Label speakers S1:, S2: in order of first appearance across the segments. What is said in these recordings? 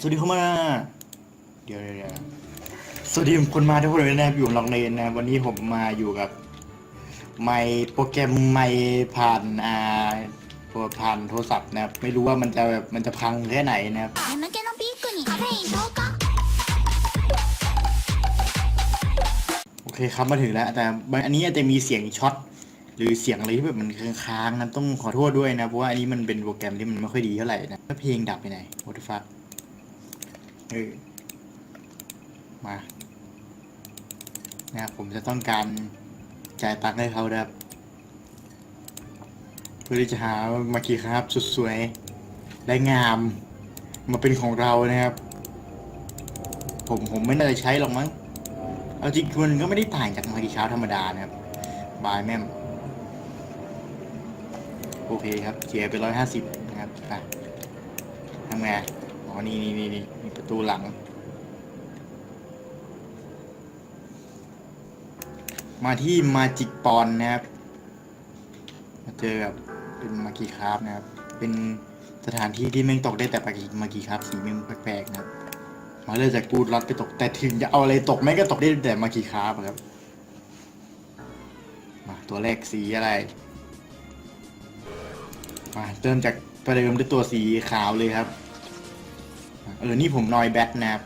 S1: สวัสดีเข้ามา เดี๋ยวเดี๋ยวสวัสดีคนมาทุกคนเลยนะครับอยู่ลองเลนนะวันนี้ผมมาอยู่กับไม่โปรแกรมไม่ผ่านอ่าตัวผ่านโทรศัพท์นะครับ ไม่รู้ว่ามันจะแบบมันจะพังแค่ไหนนะครับโอเคครับมาถึงแล้ว แต่อันนี้อาจจะมีเสียงช็อตหรือเสียงอะไรที่แบบมันค้างๆนะต้องขอโทษด้วยนะ เพราะว่าอันนี้มันเป็นโปรแกรมที่มันไม่ค่อยดีเท่าไหร่นะเพลงดับไปไหนโอ a t the า u เออมานะครับผมจะต้องการจ่ายตังค์ให้เขาครับ เพื่อที่จะหามาคีครับสุดสวยและงามมาเป็นของเรานะครับ ผมผมไม่น่าจะใช้หรอกมั้งเอาจริงมันก็ไม่ได้ต่างจากมากีเช้าธรรมดานะครับ บายแม่มโอเคครับเจียไปร้อยห้าสิบนะครับอะทำไงอ๋อนี่นี่นี่นี่ ประตูหลัง มาที่มาจิกปอนนะครับ มาเจอกับเป็นมากีคราฟนะครับ เป็นสถานที่ที่แม่งตกได้แต่มากีมากีคราฟสีแม่งแปลกๆนะครับมาเลยจากกูดล็อตไปตก แต่ถึงจะเอาอะไรตกแม่งก็ตกได้แต่มากีคราบครับ มาตัวแรกสีอะไร มาเริ่มจากประเดิมด้วยตัวสีขาวเลยครับ เออ นี่ผมนอยแบทนะครับ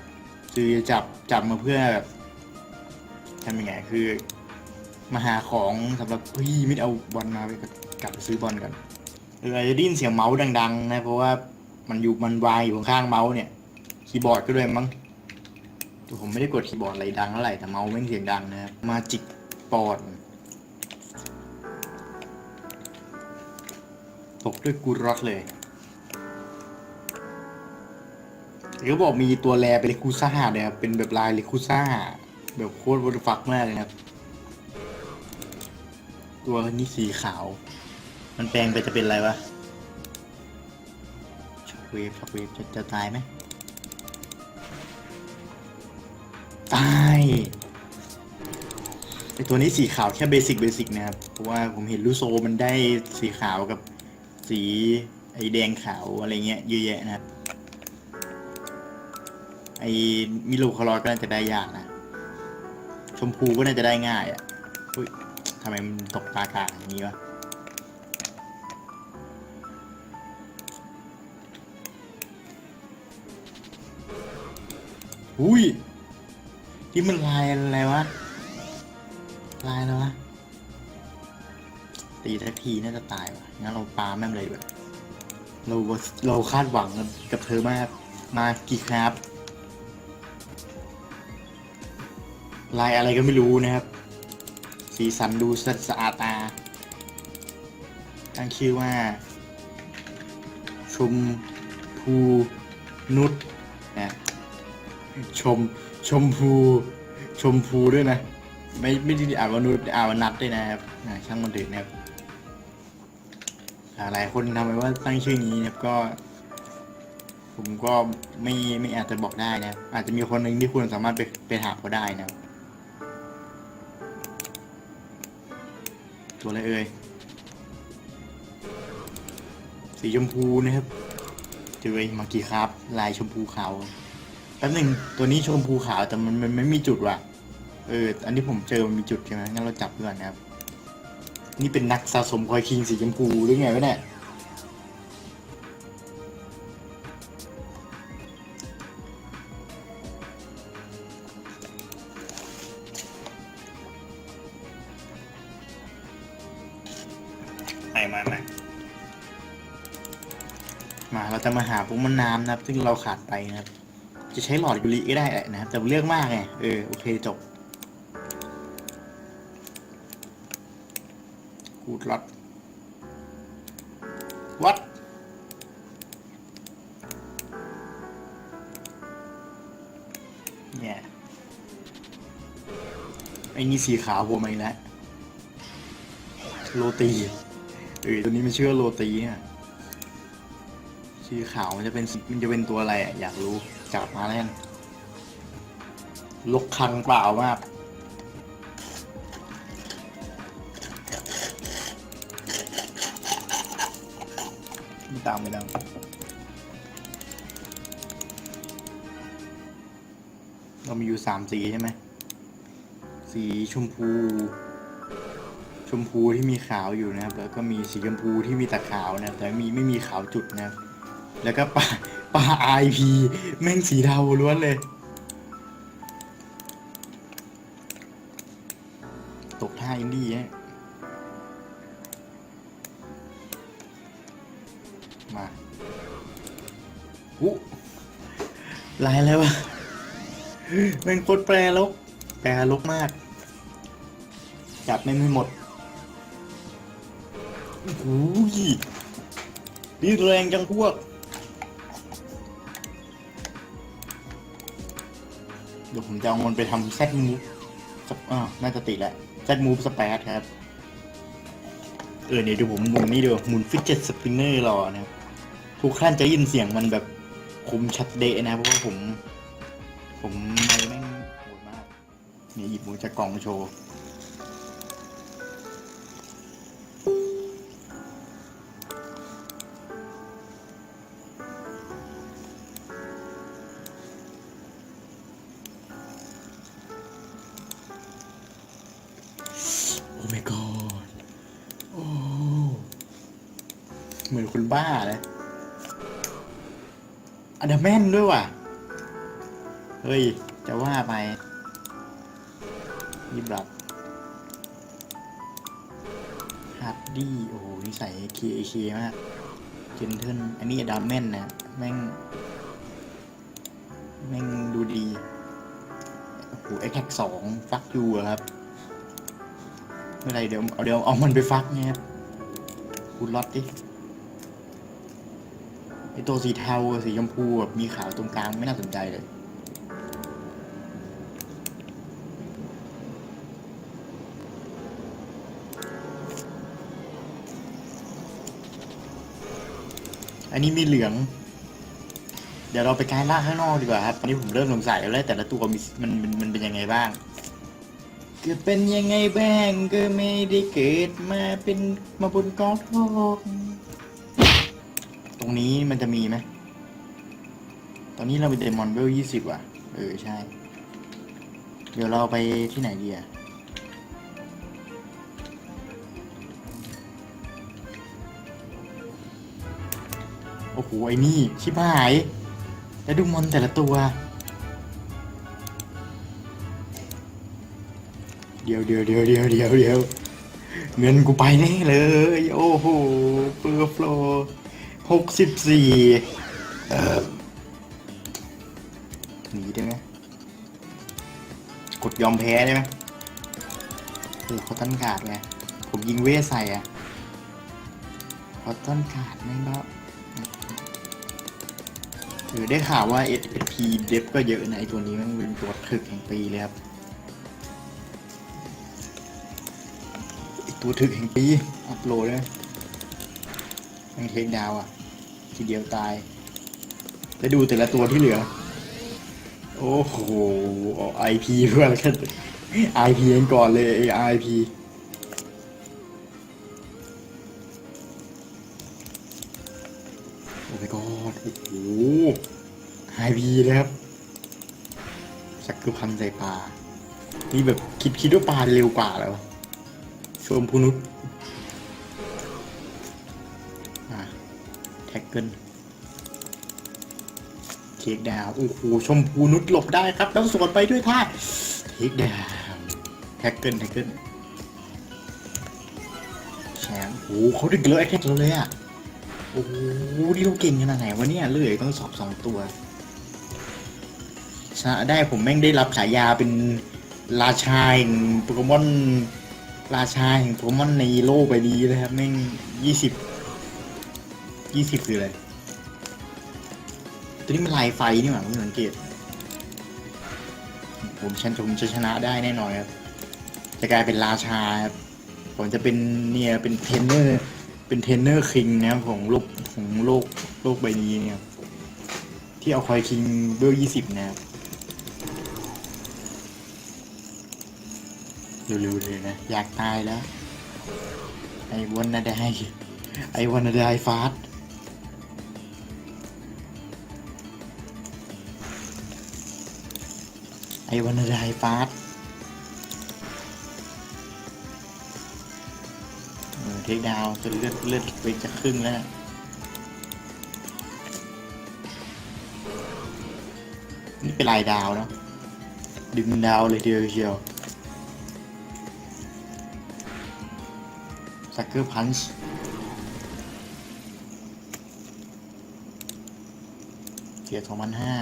S1: คือจับจับมาเพื่อแบบทำยังไงคือ มาหาของสำหรับพี่ม่ได้เอาบอลมาไปกลับไปซื้อบอลกันเอออาจจะได้ยินเสียงเมาส์ดัง ๆ นะ เพราะว่ามันอยู่มันวางอยู่ข้างเมาส์เนี่ย คีย์บอร์ดก็ด้วยมั้งแต่ผมไม่ได้กดคีย์บอร์ดอะไรดังเท่าไหร่แต่เมาส์แม่งเสียงดังนะครับมาจิกปอนตกด้วยกูรอดเลย เขาบอกมีตัวแรเป็นเลคูซ่าเนี่ยครับเป็นแบบลายเลคูซ่าแบบโคตรวอร์ฟักมากเลยนะครับ ตัวนี้สีขาว มันแปลงไปจะเป็นอะไรวะช็อคเวฟช็อคเวฟจะจะตายไหมตายไอตัวนี้สีขาวแค่เบสิกเบสิกนะครับ เพราะว่าผมเห็นลูโซมันได้สีขาวกับสีไอแดงขาวอะไรเงี้ยเยอะแยะนะครับ ไอมิโลคารอยก็น่าจะได้ยากนะ ชมพูก็น่าจะได้ง่ายอะ่ะอุ้ยทำไมมันตกปลากลางอย่างนี้วะอุ้ยที่มันลายอะไรวะ ลายอะไรวะ ตีสักทีน่าจะตายวะงั้นเราปาแม่เลยแบบเราเราคาดหวังกับเธอมาก มากี่ครับ ลายอะไรก็ไม่รู้นะครับ สีสันดูสะสะอาดตา ตั้งชื่อว่า ชมพูนุชนะชมชมพูชมพูด้วยนะ ไม่ไม่ได้อ่านว่านุษอ่านว่านัดด้วยนะครับช่างมันเถอะนะครับอ่าหลายคนทำไมว่าตั้งชื่อนี้นะครับก็ ผมก็ไม่ไม่อาจจะบอกได้นะครับอาจจะมีคนหนึ่งที่คุณสามารถไปไปถามเขาได้นะครับ ตัวอะไรเอ่ย สีชมพูนะครับ เจอไอ้มากี่ครับ ลายชมพูขาว แป๊บหนึ่งตัวนี้ชมพูขาวแต่มันมันไม่มีจุดว่ะ เออ อันที่ผมเจอมันมีจุดใช่ไหมงั้นเราจับด้วยนนะครับ นี่เป็นนักสะสมคอยคิงสีชมพูหรือไงวะเนี่ย จะมาหาพวกมันน้ำนะครับ ซึ่งเราขาดไปนะครับ จะใช้หลอดยูริก็ได้แหละนะครับ แต่เลือกมากไง เออ โอเคจบกูดล็อตวัดเนี่ยไอ้นี่สีขาวผมอีกแล้วโรตี เออตัวนี้มันชื่อโรตีเนี่ ยชื่อขาวมันจะเป็นมันจะเป็นตัวอะไรอะอยากรู้จับมาแล้วกันลกคังเปล่ามากไม่ตามไม่ตามเรามีอยู่สามสีใช่ไหม สีชมพู ชมพูที่มีขาวอยู่นะครับ แล้วก็มีสีชมพูที่มีแต่ขาวนะ แต่มีไม่มีขาวจุดนะครับ แล้วก็ปลาปลาไอพีแม่งสีเทาล้วนเลย ตกท่าอินดี้ฮะมาอู้ลายอะไรวะแม่งโคตรแปรลกแปรลกมาก จับไม่ไม่หมดโอ้โหดีแรงจังพวก ยวผมจะเอามันไปทำแซดมูฟอ่าน่าจะติดแหละแซดมูฟสเปซครับ เออเนี่ยดูผมมุนนี่ดูหมุนฟิชเจ็ตสปินเนอร์รอนะครับทุกท่านจะยินเสียงมันแบบคมชัดเดะนะ เพราะว่าผม ผมไม่แม่งโหดมาก นี่หยิบมูจากกล่องมาโชว์ แม่นด้วยว่ะ เฮ้ย จะว่าไปยิบรับฮาร์ดดี้โอ้โหนิสัยเคเคมาก เจนเทิลอันนี้อดาแม่นนะ แม่ง แม่งดูดีโอ้โหไอแท็กสองฟักยูอะครับเมื่อไรเดี๋ยวเอาเดี๋ยวเอามันไปฟักเนี่ยครับคุณล็อตดิ ไอตัวสีเทากับสีชมพูแบบมีขาวตรงกลางไม่น่าสนใจเลย อันนี้มีเหลือง เดี๋ยวเราไปกายล่าข้างนอกดีกว่าครับอันนี้ผมเริ่มสงสัยแล้วแต่ละตัวมีมันมันมันเป็นยังไงบ้างก็เป็นยังไงบ้างก็ไม่ได้เกิดมาเป็นมาบนกองทอง ตรงนี้มันจะมีไหม ตอนนี้เราเป็นเดมอนเวลยี่สิบว่ะ เออ ใช่ เดี๋ยวเราไปที่ไหนดีอะโอ้โห ไอ้นี่ ชิบหาย แล้วดูมอนแต่ละตัว เดี๋ยวเดี๋ยวเดี๋ยวเดี๋ยวเดี๋ยวเดี๋ยวเงินกูไปแน่เลย โอ้โห เปอร์โฟล หกสิบสี่หนีได้ไหมกดยอมแพ้ได้ไหมโอ้เขาตั้นการ์ดไงผมยิงเวสใส่อะเขาตั้นการ์ดไม่งก็เออได้ข่าวว่า SP เดฟก็เยอะนะไอตัวนี้มันเป็นตัวถึกแห่งปีเลยครับไอตัวถึกแห่งปี อัพโหลดเลย ม่งเทคดาวอะ ทีเดียวตาย แล้วดูแต่ละตัวที่เหลือ โอ้โหไอพีเพื่อนกันไอพีกันก่อนเลยไอพีโอ้ my god โอ้โหไอพีเลยครับสักคือพันใจปลานี่แบบคิดคิดว่าปลาเร็วกว่าแล้วะชมพูนุษ อะแท็กเกิลเทคดาวโอ้โหชมพูนุษหลบได้ครับ แล้วสวนไปด้วยท่าเทคดาวแท็กเกิลแท็กเกิลแชมป์โอ้โหเขาดึงเลยแอคแท็กเราเลยอะโอ้โหนี่เราเก่งขนาดไหนวะเนี่ยเลื่อยต้องสอบสองตัวชนะได้ผมแม่งได้รับฉายาเป็นราชาแห่งโปเกมอนราชาแห่งโปเกมอนในโลกใบนี้เลยครับแม่งยี่สิบ ยี่สิบคืออะไร ตัวนี้มันลายไฟนี่หว่าไม่สังเกต ผมชันผมจะชนะได้แน่นอนครับ จะกลายเป็นราชาครับ ผมจะเป็นเนี่ยเป็นเทรนเนอร์ เป็นเทรนเนอร์คิงนะครับของโลกของโลกโลกใบนี้เนี่ยครับที่เอาคอยคิงเบลยี่สิบนะครับเร็วๆเลยนะ อยากตายแล้วไอ้วันนาไไอวันนาไดฟาสเออเทคดาวจนเลือดเลือดไปจะครึ่งแล้วนี่เป็นลายดาวเนาะดึงดาวเลยเดียวเชียวสักเกอร์พันช์เกียร์สองพันห้า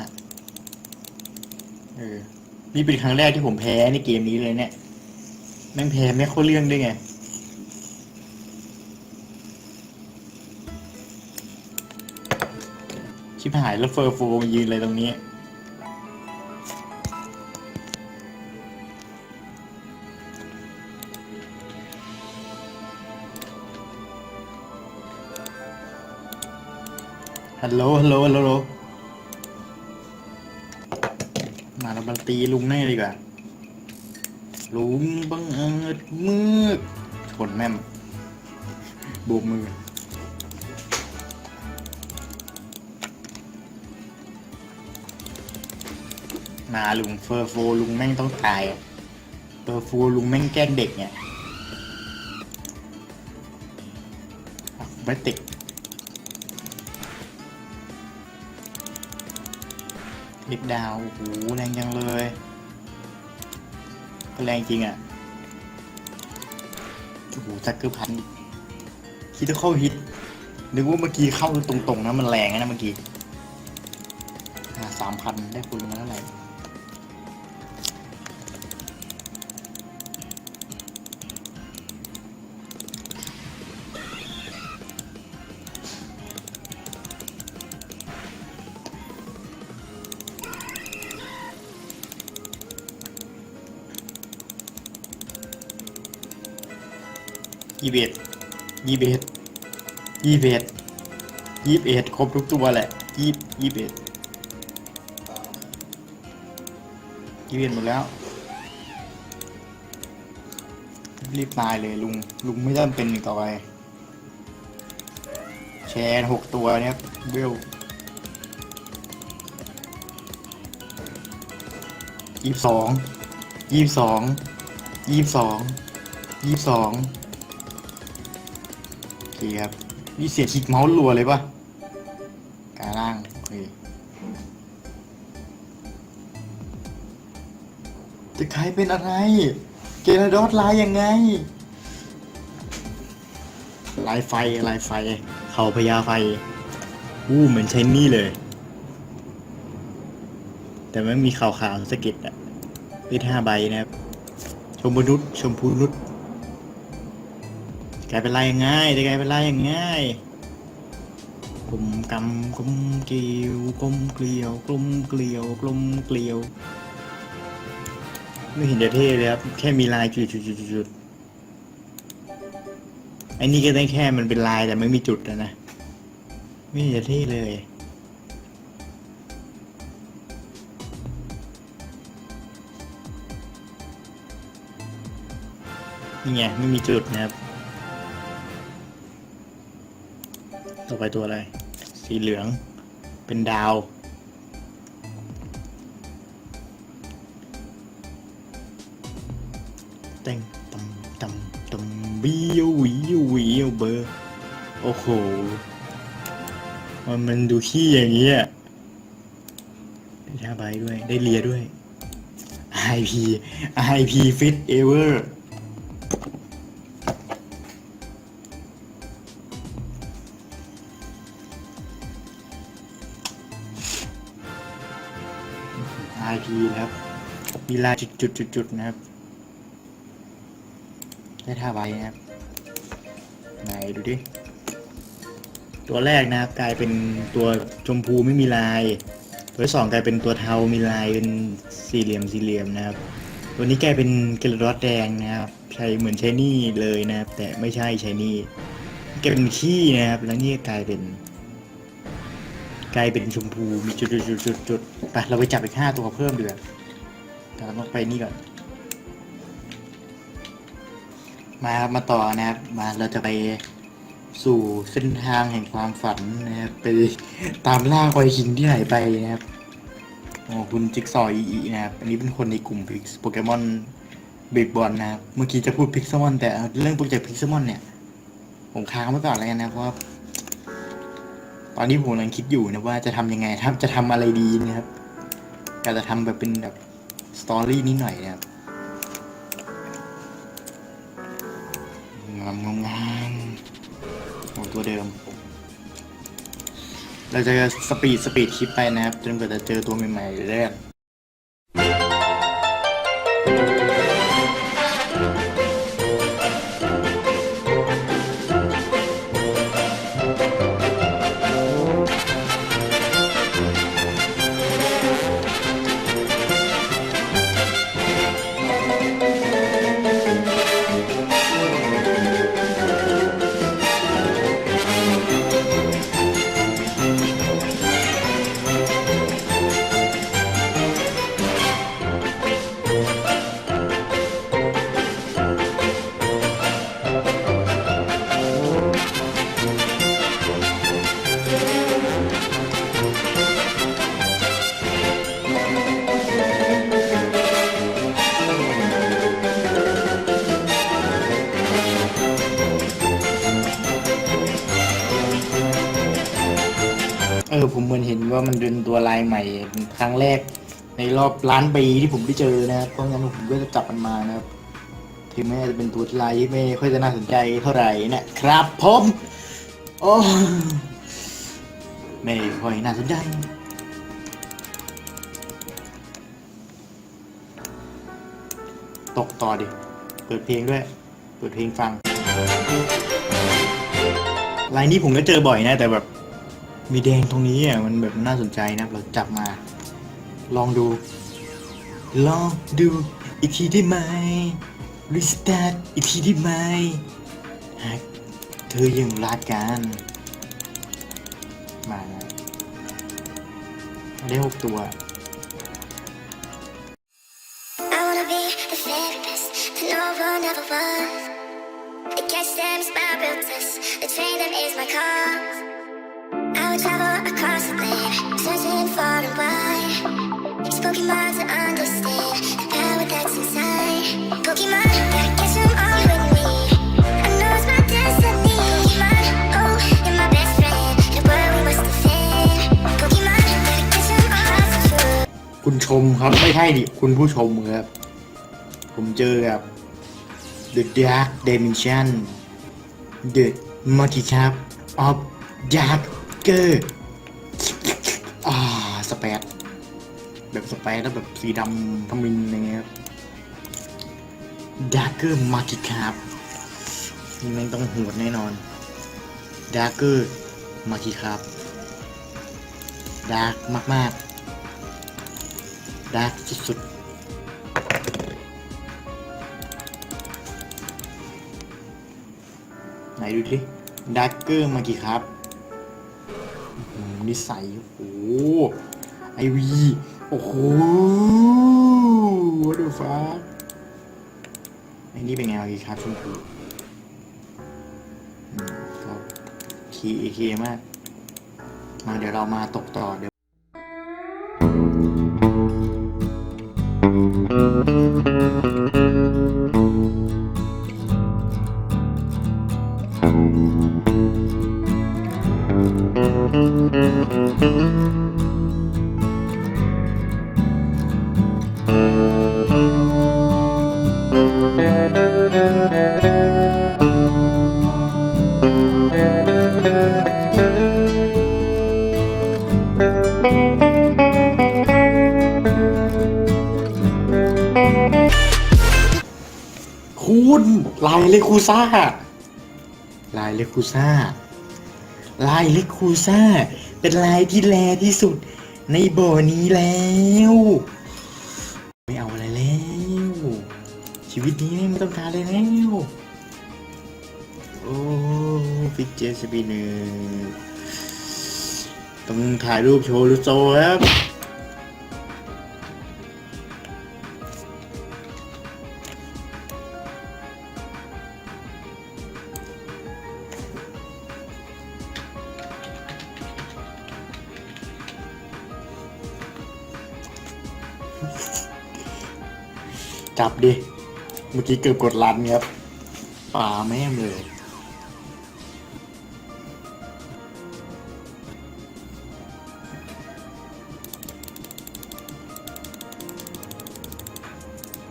S1: เออ นี่เป็นครั้งแรกที่ผมแพ้ในเกมนี้เลยเนี่ยแม่งแพ้ไม่เข้าเรื่องด้วยไงชิบหายแล้วเฟอร์โฟมายืนเลยตรงนี้ ฮัลโหล ฮัลโหล ฮัลโหล ตีลุงแน่ดีกว่า ลุงบังเอิญมืดชนแม่มโบกมือ มาลุงเฟอร์โฟลุงแม่งต้องตายเฟอร์โฟลุงแม่งแกล้งเด็กเนี่ยไม่ติด ลิฟดาว โอ้โห แรงจังเลยก็แรงจริงอะ โอ้โหจักเกอร์พันคิดจะเข้าฮิต นึกว่าเมื่อกี้เข้าตรงๆนะมันแรงนะเมื่อกี้สามพันได้คุณมาเท่าไหร่ ยี่สิบเอ็ดยี่สิบเอ็ดยี่สิบเอ็ดยี่สิบเอ็ดครบทุกตัวแหละยี่ยี่สิบเอ็ดยี่สิบเอ็ดหมดแล้วรีบตายเลยลุงลุงไม่จำเป็นอีกต่อไปแชร์หกตัวเนี่ยเวลยี่สิบสองยี่สิบสองยี่สิบสองยี่สิบสอง คครับนี่เสียคลิกเมาส์รัวเลยปะกลางล่างโอเคจะใครเป็นอะไร เกราดอสลายยังไง ลายไฟลายไฟ เขาพญาไฟอู้เหมือนใช้นี่เลย แต่ไม่มีขาวขาวๆสเก็ดอะพีห้าใบนะครับ ชมพูนุษชมพูนุษ กลายเป็นลายยังง่ายจะกลายเป็นลายยังง่ายกลมกำกลมเกลียวกลมเกลียวกลมเกลียวกลมเกลียว ไม่เห็นจะเท่เลยครับแค่มีลายจุดจุดจุดจุดไอ้นี่ก็ได้แค่มันเป็นลายแต่ไม่มีจุดนะนะ ไม่เห็นจะเท่เลยนี่ไงไม่มีจุดนะครับ ต่อไปตัวอะไร สีเหลือง เป็นดาวเต้งตำตำตำวิววิววิวเบอร์ โอ้โห มันมันดูขี้อย่างนี้อะได้ท่าใบด้วย ได้เลียด้วย IP IP Fit Ever ไอพีนะครับ มีลายจุดจุดจุดจุดๆๆนะครับ ได้ท่าใบนะครับ ไหนดูดิ ตัวแรกนะครับกลายเป็นตัวชมพูไม่มีลาย ตัวที่สองกลายเป็นตัวเทา มีลายเป็นสี่เหลี่ยมสี่เหลี่ยมนะครับ ตัวนี้กลายเป็นเกลรอดแดงนะครับ ใช้เหมือนใช้นี่เลยนะครับ แต่ไม่ใช่ใช้นี่กเป็นขี้นะครับ แล้วนี่กลายเป็น กลายเป็นชมพูมีจุดจุดจุดจุดไปเราไปจับอีกห้าตัวเพิ่มดีกว่าแต่เราต้องไปนี่ก่อน มาครับมาต่อนะครับ มาเราจะไปสู่เส้นทางแห่งความฝันนะครับไปตามล่าควายคิงที่หายไปนะครับโอ้คุณจิ๊กซออีอีนะครับ อันนี้เป็นคนในกลุ่มพิกโปเกมอนเบรกบอลนะครับ เมื่อกี้จะพูดพิกซมอนแต่เรื่องโปรเจกต์พิกซมอนเนี่ย ผมค้างไว้ก่อนแล้วกันนะเพราะ อนนี้ผมกำลังคิดอยู่นะว่าจะทำยังไงทำจะทำอะไรดีนะครับอยากจะทำแบบเป็นแบบสตอรี่นิดหน่อยนะครับงามงามงามโอ้ตัวเดิม เราจะสปีดสปีดคลิปไปนะครับจนกว่าจะเจอตัวใหม่ๆเรื่อย ผมเหมือนเห็นว่ามันเป็นตัวลายใหม่ครั้งแรก ในรอบล้านปีที่ผมได้เจอนะครับเพราะงั้นผมก็จะจับมันมานะครับถึงแม้จะเป็นตัวลายที่ไม่ค่อยจะน่าสนใจเท่าไหร่นะครับผมโอ้ไม่ค่อยน่าสนใจตกต่อดิ เปิดเพลงด้วย เปิดเพลงฟัง ลายนี้ผมก็เจอบ่อยนะ แต่แบบ มีแดงตรงนี้อะมันแบบน่าสนใจนะเราจับมา ลองดู ลองดูอีกทีได้ไหมรีสตาร์ทอีกทีได้ไหมหากเธอยังรักกันมาได้หกตัว
S2: I wanna be the therapist that no one ever was. The catch them is my real test. The train them is my cause. Pokemon to understand the power that's inside. Pokemon, catch them all you and me. I know it's my destiny. Pokemon, oh, you're my best friend. The world we must defend. Pokemon, catch them all for true.
S1: คุณชมครับไม่ใช่ดิคุณผู้ชมครับ ผมเจอกับ The Dark Dimension The Multicap of Darker อ่าสเปซ แบบสเปซแล้วแบบสีดำทมินอะไรเงี้ยครับ Darker Multicap นี่แม่งต้องโหดแน่นอน Darker Multicap Dark มากๆดาร์กสุดๆ ไหนดูทีดาร์กเกอร์มากี่ครับอื้อหือนิสัยโอ้ไอวี โอ้โหดูฟ้าไอ้นี่เป็นไงมากี่ครับชมพูอืมก็คีเอเคมาก มาเดี๋ยวเรามาตกต่อเดี๋ยว คุณลายเลคูซ่าลายเลคูซ่าลายเลคูซ่า เป็นลายที่แลที่สุด ในบ่อนี้แล้ว ไม่เอาอะไรแล้ว ชีวิตนี้ไม่ต้องการเลยแล้ว โอ้ฟิกเจสปีหนึ่งต้องถ่ายรูปโชว์ลูโซครับ จับดิ เมื่อกี้เกือบกดรันครับป่าแม่งเลย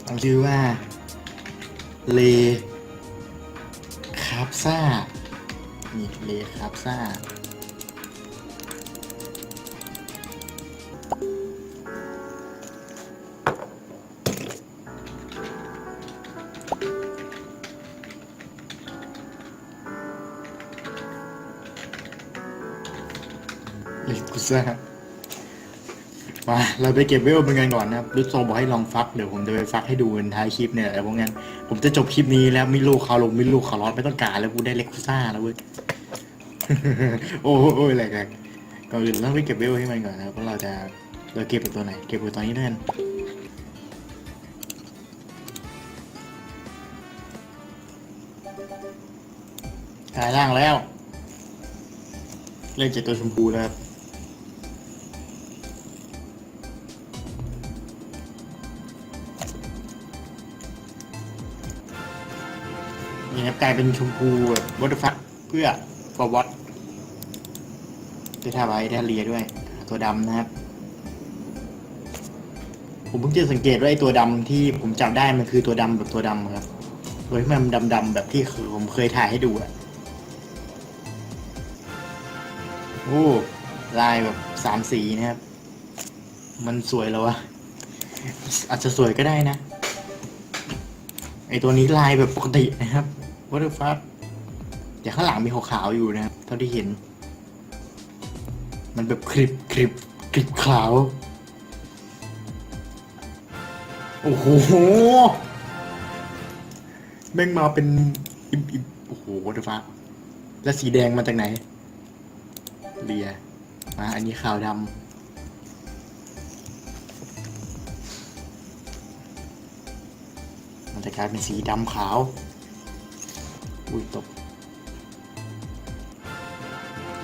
S1: ตั้งชื่อว่า เลคาบซ่า นี่เลคาบซ่า ซ่ามาเราไปเก็บเวลเป็นกันก่อนนะครับรุดโซบอกให้ลองฟัก เดี๋ยวผมจะไปฟักให้ดูกันท้ายคลิปเนี่ยแต่พวกงั้นผมจะจบคลิปนี้แล้วมิลูคาลงมิลูคาร์ลอสไม่ต้องการแล้วกูได้เล็กุซ่าแล้วเว้ย โอ้โหโอ้ยอะไรกันก่อนอื่นเราไปเก็บเวลให้มันก่อนนะครับว่าเราจะเราเก็บเป็นตัวไหน เก็บเป็นตัวนี้ด้วยกันกลายร่างแล้ว เล่นเจ็ดตัวชมพูแล้วครับ นี่ครับกลายเป็นชมพูแบบวัตฟักเพื่อ for what ได้ทาไว้ได้เลียด้วย ตัวดำนะครับ ผมเพิ่งจะสังเกตว่าไอ้ตัวดำที่ผมจับได้มันคือตัวดำแบบตัวดำครับโดยที่มันดำๆแบบที่ผมเคยถ่ายให้ดูอะโอ้ลายแบบสามสีนะครับ มันสวยแล้ววะอาจจะสวยก็ได้นะ ไอตัวนี้ลายแบบปกตินะครับ What the fuck แต่ข้างหลังมีขาวๆอยู่นะครับเท่าที่เห็น มันแบบคลิปคลิปคลิปขาว โอ้โหแม่งมาเป็นอิมอิมโอ้โห What the fuck แล้วสีแดงมาจากไหนเลียมาอันนี้ขาวดำมันจะกลายเป็นสีดำขาว อุ้ยตก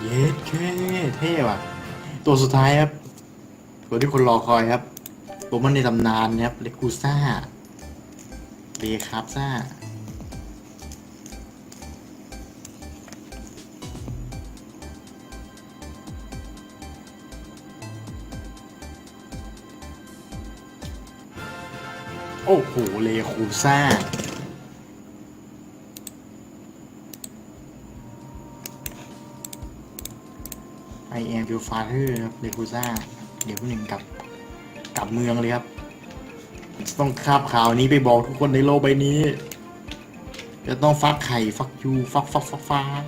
S1: เย็ดแค่เท่ว่ะ ตัวสุดท้ายครับ ตัวที่คนรอคอยครับ ตัวมันในตำนานนะครับเลกูซ่าเลคาบซ่าโอ้โห เลคูซ่า I am your father ครับเลคูซ่าเดี๋ยวผู้หนึ่งกลับกลับเมืองเลยครับ ต้องคาบข่าวนี้ไปบอกทุกคนในโลกใบนี้ จะต้องฟักไข่ ฟักยูฟักฟักฟักฟัก